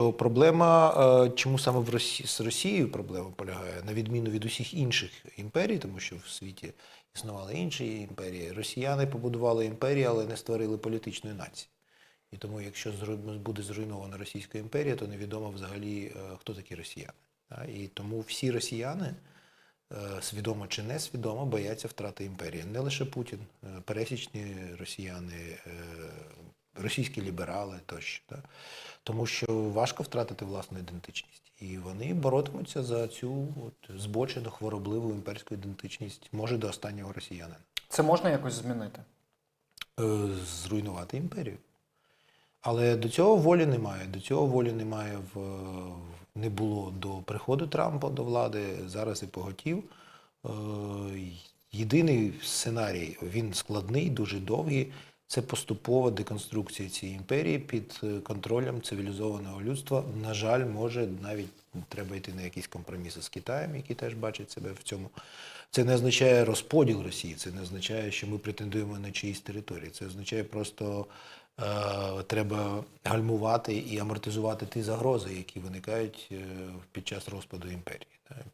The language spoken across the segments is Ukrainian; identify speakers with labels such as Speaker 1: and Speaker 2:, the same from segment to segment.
Speaker 1: Проблема, е, чому саме в Росії з Росією проблема полягає, на відміну від усіх інших імперій, тому що в світі існували інші імперії. Росіяни побудували імперії, але не створили політичної нації. І тому, якщо буде зруйнована Російська імперія, то невідомо взагалі, е, хто такі росіяни. І тому всі росіяни, е, свідомо чи несвідомо, бояться втрати імперії. Не лише Путін, пересічні росіяни, російські ліберали тощо. Та. Тому що важко втратити власну ідентичність. І вони боротимуться за цю от, збочену, хворобливу імперську ідентичність, може до останнього росіянина.
Speaker 2: Це можна якось змінити?
Speaker 1: Е, зруйнувати імперію. Але до цього волі немає. До цього волі немає в не було до приходу Трампа до влади. Зараз і поготів. Е, Єдиний сценарій, він складний, дуже довгий. Це поступова деконструкція цієї імперії під е, контролем цивілізованого людства. На жаль, може навіть треба йти на якісь компроміси з Китаєм, який теж бачить себе в цьому. Це не означає розподіл Росії, це не означає, що ми претендуємо на чиїсь території. Це означає просто е, треба гальмувати і амортизувати ті загрози, які виникають е, під час розпаду імперії.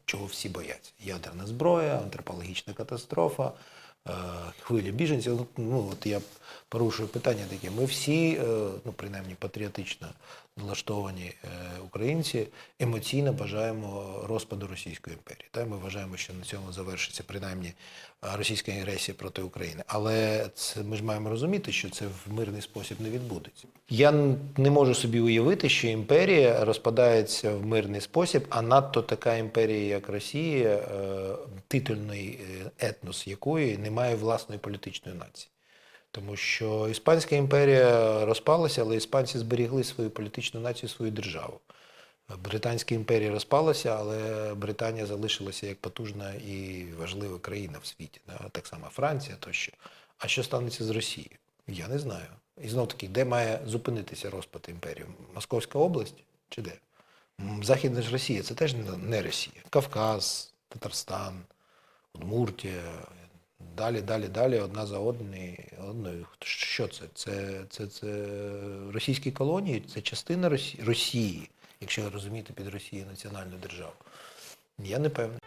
Speaker 1: Чого всі бояться? Ядерна зброя, антропологічна катастрофа, е, хвиля біженців. Ну, от я порушую питання таке. Ми всі, е, ну принаймні патріотично налаштовані е, українці, емоційно бажаємо розпаду Російської імперії. Та ми вважаємо, що на цьому завершиться принаймні е, російська агресія проти України. Але це ми ж маємо розуміти, що це в мирний спосіб не відбудеться. Я не можу собі уявити, що імперія розпадається в мирний спосіб, а надто така імперія, як Росія, е, титульний етнос якої не має власної політичної нації. Тому що Іспанська імперія розпалася, але іспанці зберігли свою політичну націю, свою державу. Британська імперія розпалася, але Британія залишилася як потужна і важлива країна в світі. Так само Франція тощо. А що станеться з Росією? Я не знаю. І знов таки, де має зупинитися розпад імперії? Московська область чи де? Західна ж Росія це теж не- Росія. Кавказ, Татарстан, Удмуртія, далі, далі, далі, одна за одною. Що це? Це, це, це російські колонії, це частина Росії, Росії, якщо розуміти під Росією національну державу. Я не певний.